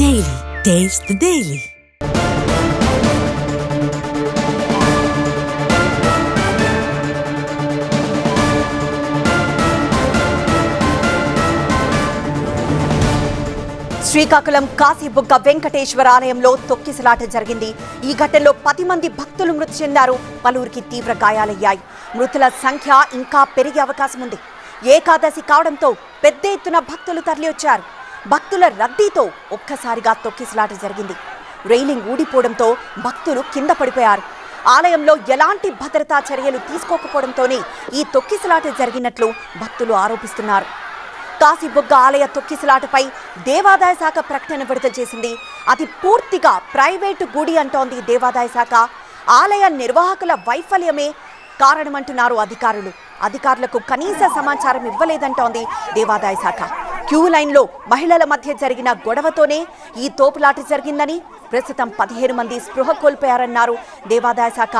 Daily. Taste the Daily. Srikakulam Kashibugga Venkateswara ఆలయంలో తొక్కిసలాట జరిగింది. ఈ ఘటనలో పది మంది భక్తులు మృతి చెందారు. పలువురికి తీవ్ర గాయాలయ్యాయి. మృతుల సంఖ్య ఇంకా పెరిగే అవకాశం ఉంది ఏకాదశి కావడంతో పెద్ద ఎత్తున భక్తులు తరలివచ్చారు. భక్తుల రద్దీతో ఒక్కసారిగా తొక్కిసలాట జరిగింది. రైలింగ్ ఊడిపోవడంతో భక్తులు కింద పడిపోయారు. ఆలయంలో ఎలాంటి భద్రతా చర్యలు తీసుకోకపోవడంతోనే ఈ తొక్కిసలాట జరిగినట్లు భక్తులు ఆరోపిస్తున్నారు. కాశీబుగ్గ ఆలయ తొక్కిసలాటపై దేవాదాయ శాఖ ప్రకటన విడుదల చేసింది. అది పూర్తిగా ప్రైవేటు గుడి అంటోంది దేవాదాయ శాఖ. ఆలయ నిర్వాహకుల వైఫల్యమే కారణమంటున్నారు అధికారులు. అధికారులకు కనీస సమాచారం ఇవ్వలేదంటోంది దేవాదాయ శాఖ. క్యూ లైన్లో మహిళల మధ్య జరిగిన గొడవతోనే ఈ తోపులాట జరిగిందని ప్రస్తుతం పదిహేను మంది స్పృహ కోల్పోయారన్నారు దేవాదాయ శాఖ.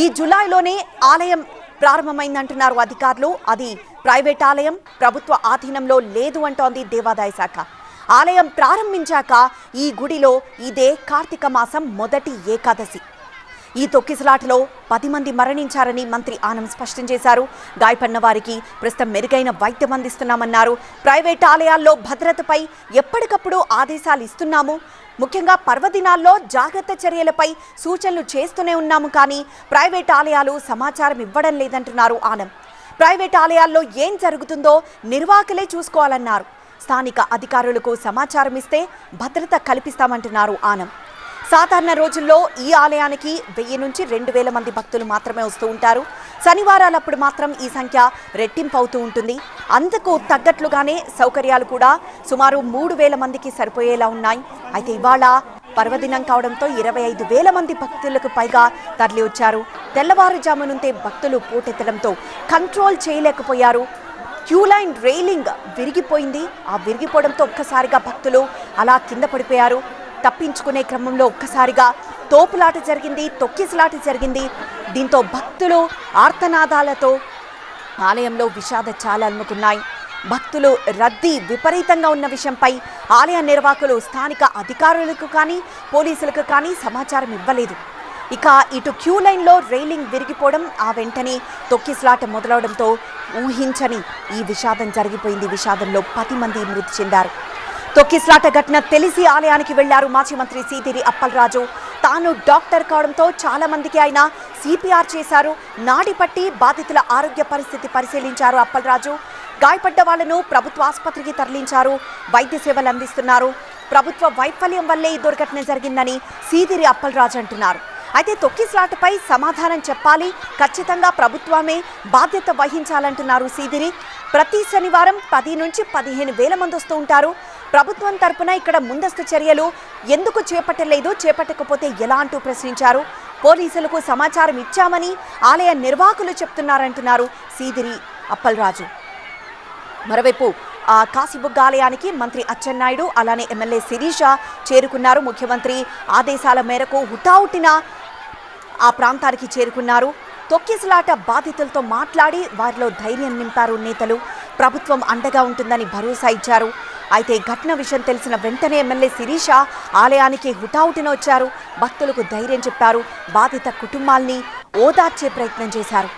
ఈ జులైలోనే ఆలయం ప్రారంభమైందంటున్నారు అధికారులు. అది ప్రైవేట్ ఆలయం ప్రభుత్వ ఆధీనంలో లేదు అంటోంది దేవాదాయ శాఖ. ఆలయం ప్రారంభించాక ఈ గుడిలో ఇదే కార్తీక మాసం మొదటి ఏకాదశి. ఈ తొక్కిసలాటలో పది మంది మరణించారని మంత్రి ఆనం స్పష్టం చేశారు. గాయపడిన వారికి ప్రస్తుతం మెరుగైన వైద్యం అందిస్తున్నామన్నారు. ప్రైవేట్ ఆలయాల్లో భద్రతపై ఎప్పటికప్పుడు ఆదేశాలు ఇస్తున్నాము. ముఖ్యంగా పర్వదినాల్లో జాగ్రత్త చర్యలపై సూచనలు చేస్తూనే ఉన్నాము కానీ ప్రైవేట్ ఆలయాలు సమాచారం ఇవ్వడం లేదంటున్నారు ఆనం. ప్రైవేట్ ఆలయాల్లో ఏం జరుగుతుందో నిర్వాహకులే చూసుకోవాలన్నారు. స్థానిక అధికారులకు సమాచారం ఇస్తే భద్రత కల్పిస్తామంటున్నారు ఆనం. సాధారణ రోజుల్లో ఈ ఆలయానికి వెయ్యి నుంచి రెండు వేల మంది భక్తులు మాత్రమే వస్తూ ఉంటారు. శనివారాలప్పుడు మాత్రం ఈ సంఖ్య రెట్టింపు అవుతూ ఉంటుంది. అందుకు తగ్గట్లుగానే సౌకర్యాలు కూడా సుమారు మూడు వేల మందికి సరిపోయేలా ఉన్నాయి. అయితే ఇవాళ పర్వదినం కావడంతో ఇరవై ఐదు వేల మంది భక్తులకు పైగా తరలి వచ్చారు. తెల్లవారుజాము నుండే భక్తులు పోటెత్తడంతో కంట్రోల్ చేయలేకపోయారు. క్యూ లైన్ రైలింగ్ విరిగిపోయింది. ఆ విరిగిపోవడంతో ఒక్కసారిగా భక్తులు అలా కింద పడిపోయారు. తప్పించుకునే క్రమంలో ఒక్కసారిగా తోపులాట జరిగింది తొక్కిసలాట జరిగింది. దీంతో భక్తులు ఆర్తనాదాలతో ఆలయంలో విషాద చాలనుకున్నాయి భక్తులు రద్దీ విపరీతంగా ఉన్న విషయంపై ఆలయ నిర్వాహకులు స్థానిక అధికారులకు కానీ పోలీసులకు కానీ సమాచారం ఇవ్వలేదు. ఇక ఇటు క్యూ లైన్లో రైలింగ్ విరిగిపోవడం ఆ వెంటనే తొక్కిసలాట మొదలవడంతో ఊహించని ఈ విషాదం జరిగిపోయింది. విషాదంలో పది మంది మృతి చెందారు. తొక్కిస్లాట ఘటన తెలిసి ఆలయానికి వెళ్ళారు మాజీ మంత్రి సీదిరి అప్పలరాజు. తాను డాక్టర్ కావడంతో చాలా మందికి ఆయన సిపిఆర్ చేశారు. నాడి పట్టి బాధితుల ఆరోగ్య పరిస్థితి పరిశీలించారు అప్పలరాజు. గాయపడ్డ వాళ్ళను ప్రభుత్వ ఆసుపత్రికి తరలించారు. వైద్య సేవలు అందిస్తున్నారు. ప్రభుత్వ వైఫల్యం వల్లే ఈ దుర్ఘటన జరిగిందని సీదిరి అప్పలరాజు అంటున్నారు. అయితే తొక్కిస్లాటపై సమాధానం చెప్పాలి. ఖచ్చితంగా ప్రభుత్వమే బాధ్యత వహించాలంటున్నారు సీదిరి ప్రతి శనివారం పది నుంచి పదిహేను వేల మంది వస్తూ ఉంటారు. ప్రభుత్వం తరపున ఇక్కడ ముందస్తు చర్యలు ఎందుకు చేపట్టలేదు చేపట్టకపోతే ఎలా అంటూ ప్రశ్నించారు. పోలీసులకు సమాచారం ఇచ్చామని ఆలయ నిర్వాహకులు చెప్తున్నారంటున్నారు సీదిరి అప్పలరాజు. మరోవైపు ఆ కాశీబుగ్గ ఆలయానికి మంత్రి అచ్చెన్నాయుడు అలానే ఎమ్మెల్యే శిరీష చేరుకున్నారు. ముఖ్యమంత్రి ఆదేశాల మేరకు హుటాహుటిన ఆ ప్రాంతానికి చేరుకున్నారు. తొక్కిసలాట బాధితులతో మాట్లాడి వారిలో ధైర్యం నింపారు నేతలు. ప్రభుత్వం అండగా ఉంటుందని భరోసా ఇచ్చారు. అయితే ఘటన విషయం తెలిసిన వెంటనే ఎమ్మెల్యే శిరీష ఆలయానికి హుటాహుటిన వచ్చారు. భక్తులకు ధైర్యం చెప్పారు. బాధిత కుటుంబాల్ని ఓదార్చే ప్రయత్నం చేశారు.